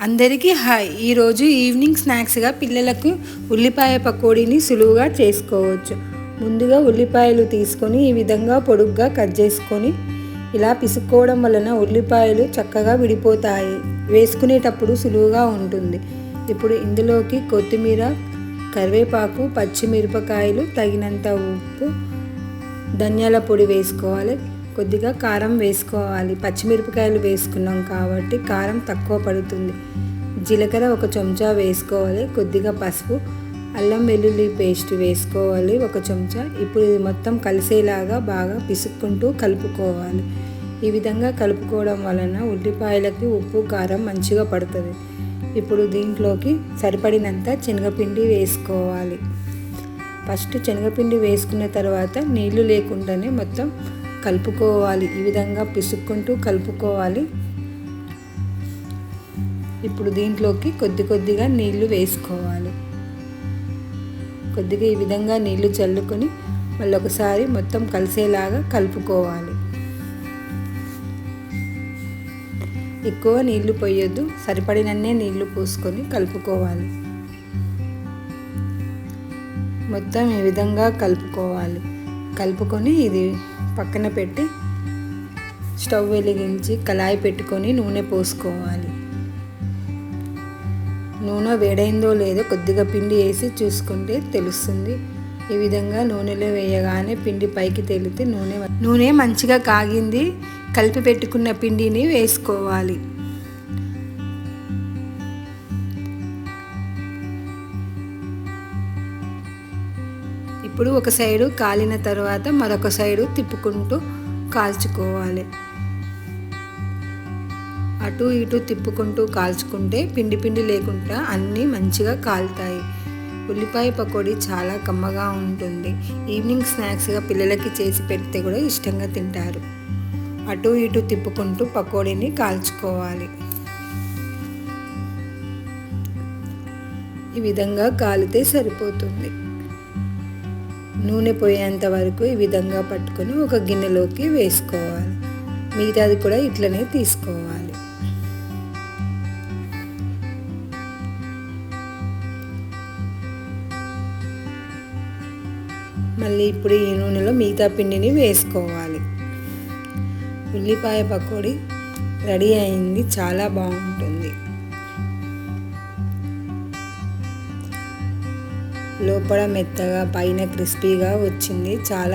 అందరికీ హాయ్. ఈరోజు ఈవినింగ్ స్నాక్స్గా పిల్లలకు ఉల్లిపాయ పకోడీని సులువుగా చేసుకోవచ్చు. ముందుగా ఉల్లిపాయలు తీసుకొని ఈ విధంగా పొడుగ్గా కట్ చేసుకొని ఇలా పిసుక్కోవడం వలన ఉల్లిపాయలు చక్కగా విడిపోతాయి. వేసుకునేటప్పుడు సులువుగా ఉంటుంది. ఇప్పుడు ఇందులోకి కొత్తిమీర కరివేపాకు పచ్చిమిరపకాయలు తగినంత ఉప్పు ధనియాల పొడి వేసుకోవాలి. కొద్దిగా కారం వేసుకోవాలి. పచ్చిమిరపకాయలు వేసుకున్నాం కాబట్టి కారం తక్కువ పడుతుంది. జీలకర్ర ఒక చెంచా వేసుకోవాలి. కొద్దిగా పసుపు అల్లం వెల్లుల్లి పేస్ట్ వేసుకోవాలి ఒక చెంచా. ఇప్పుడు ఇది మొత్తం కలిసేలాగా బాగా పిసుక్కుంటూ కలుపుకోవాలి. ఈ విధంగా కలుపుకోవడం వలన ఉల్లిపాయలకి ఉప్పు కారం మంచిగా పడుతుంది. ఇప్పుడు దీంట్లోకి సరిపడినంత శనగపిండి వేసుకోవాలి. ఫస్ట్ శనగపిండి వేసుకున్న తర్వాత నీళ్ళు లేకుండానే మొత్తం కలుపుకోవాలి. ఈ విధంగా పిసుక్కుంటూ కలుపుకోవాలి. ఇప్పుడు దీంట్లోకి కొద్ది కొద్దిగా నీళ్ళు వేసుకోవాలి. కొద్దిగా ఈ విధంగా నీళ్ళు చల్లుకొని మళ్ళీ ఒకసారి మొత్తం కలిసేలాగా కలుపుకోవాలి. ఎక్కువ నీళ్ళు పోయొద్దు. సరిపడినన్నే నీళ్ళు పోసుకొని కలుపుకోవాలి. మొత్తం ఈ విధంగా కలుపుకోవాలి. కలుపుకొని ఇది పక్కన పెట్టి స్టవ్ వెలిగించి కళాయి పెట్టుకొని నూనె పోసుకోవాలి. నూనె వేడైందో లేదో కొద్దిగా పిండి వేసి చూసుకుంటే తెలుస్తుంది. ఈ విధంగా నూనెలో వేయగానే పిండి పైకి తేలితే నూనె నూనె మంచిగా కాగింది. కలిపి పెట్టుకున్న పిండిని వేసుకోవాలి. ఇప్పుడు ఒక సైడు కాలిన తర్వాత మరొక సైడు తిప్పుకుంటూ కాల్చుకోవాలి. అటు ఇటు తిప్పుకుంటూ కాల్చుకుంటే పిండి పిండి లేకుండా అన్నీ మంచిగా కాలుతాయి. ఉల్లిపాయ పకోడీ చాలా కమ్మగా ఉంటుంది. ఈవినింగ్ స్నాక్స్గా పిల్లలకి చేసి పెడితే కూడా ఇష్టంగా తింటారు. అటు ఇటు తిప్పుకుంటూ పకోడీని కాల్చుకోవాలి. ఈ విధంగా కాలితే సరిపోతుంది. నూనె పోయేంత వరకు ఈ విధంగా పట్టుకొని ఒక గిన్నెలోకి వేసుకోవాలి. మిగతాది కూడా ఇట్లనే తీసుకోవాలి. మళ్ళీ ఇప్పుడు ఈ నూనెలో మిగతా పిండిని వేసుకోవాలి. ఉల్లిపాయ పకోడీ రెడీ అయింది. చాలా బాగుంటుంది. లోపల మెత్తగా పైన క్రిస్పీగా వచ్చింది. చాలా